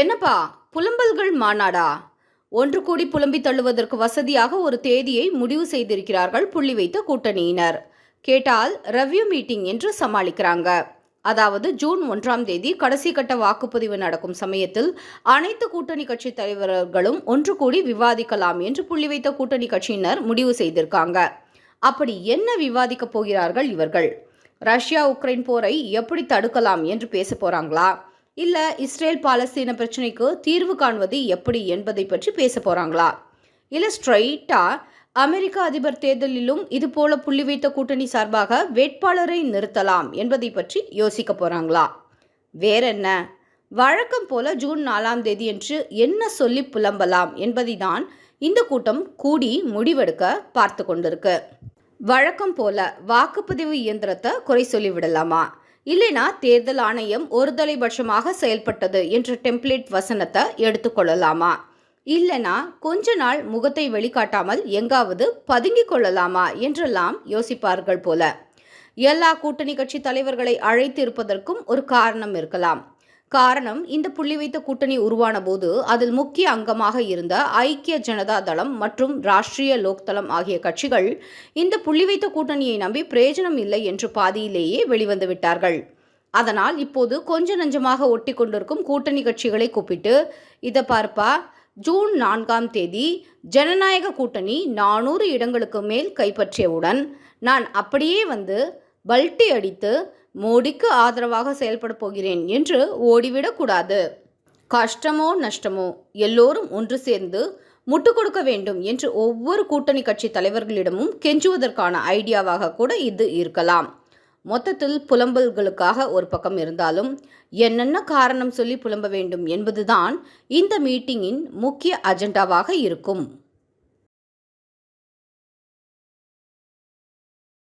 என்னப்பா புலம்பல்கள் மாநாடா? ஒன்று கூடி புலம்பி தள்ளுவதற்கு வசதியாக ஒரு தேதியை முடிவு செய்திருக்கிறார்கள் புள்ளி வைத்த கூட்டணியினர். கேட்டால் ரெவ்யூ மீட்டிங் என்று சமாளிக்கிறாங்க. அதாவது ஜூன் ஒன்றாம் தேதி கடைசி கட்ட வாக்குப்பதிவு நடக்கும் சமயத்தில் அனைத்து கூட்டணி கட்சி தலைவர்களும் ஒன்று கூடி விவாதிக்கலாம் என்று புள்ளி வைத்த கூட்டணி கட்சியினர் முடிவு செய்திருக்காங்க. அப்படி என்ன விவாதிக்கப் போகிறார்கள் இவர்கள்? ரஷ்யா உக்ரைன் போரை எப்படி தடுக்கலாம் என்று பேச போறாங்களா? இல்லை இஸ்ரேல் பாலஸ்தீன பிரச்சனைக்கு தீர்வு காண்பது எப்படி என்பதை பற்றி பேச போகிறாங்களா இல்லை ஸ்ட்ரைட்டாக அமெரிக்க அதிபர் தேர்தலிலும் இதுபோல புள்ளி வைத்த கூட்டணி சார்பாக வேட்பாளரை நிறுத்தலாம் என்பதை பற்றி யோசிக்க போகிறாங்களா வேற என்ன? வழக்கம் போல ஜூன் நாலாம் தேதியன்று என்ன சொல்லி புலம்பலாம் என்பதை தான் இந்த கூட்டம் கூடி முடிவெடுக்க பார்த்து கொண்டிருக்கு. வழக்கம் போல வாக்குப்பதிவு இயந்திரத்தை குறை சொல்லி விடலாமா இல்லைனா தேர்தல் ஆணையம் ஒருதலைபட்சமாக செயல்பட்டது என்ற டெம்ப்ளேட் வசனத்தை எடுத்துக்கொள்ளலாமா இல்லைனா கொஞ்ச நாள் முகத்தை வெளிக்காட்டாமல் எங்காவது பதுங்கிக் கொள்ளலாமா என்றெல்லாம் யோசிப்பார்கள் போல. எல்லா கூட்டணி கட்சி தலைவர்களை அழைத்து இருப்பதற்கும் ஒரு காரணம் இருக்கலாம். காரணம் இந்த புள்ளி வைத்த கூட்டணி உருவான போது அதில் முக்கிய அங்கமாக இருந்த ஐக்கிய ஜனதா தளம் மற்றும் ராஷ்டிரிய லோக்தளம் ஆகிய கட்சிகள் இந்த புள்ளி வைத்த கூட்டணியை நம்பி பிரயோஜனம் இல்லை என்று பாதியிலேயே வெளிவந்து விட்டார்கள். அதனால் இப்போது கொஞ்ச நஞ்சமாக ஒட்டி கொண்டிருக்கும் கூட்டணி கட்சிகளை கூப்பிட்டு இதை பார்ப்பா ஜூன் நான்காம் தேதி ஜனநாயக கூட்டணி நானூறு இடங்களுக்கு மேல் கைப்பற்றியவுடன் நான் அப்படியே வந்து பல்ட்டி அடித்து மோடிக்கு ஆதரவாக செயல்பட போகிறேன் என்று ஓடிவிடக்கூடாது. கஷ்டமோ நஷ்டமோ எல்லோரும் ஒன்று சேர்ந்து முட்டு கொடுக்க வேண்டும் என்று ஒவ்வொரு கூட்டணி கட்சி தலைவர்களிடமும் கெஞ்சுவதற்கான ஐடியாவாக கூட இது இருக்கலாம். மொத்தத்தில் புலம்பல்களுக்காக ஒரு பக்கம் இருந்தாலும் என்னென்ன காரணம் சொல்லி புலம்ப வேண்டும் என்பதுதான் இந்த மீட்டிங்கின் முக்கிய அஜெண்டாவாக இருக்கும்.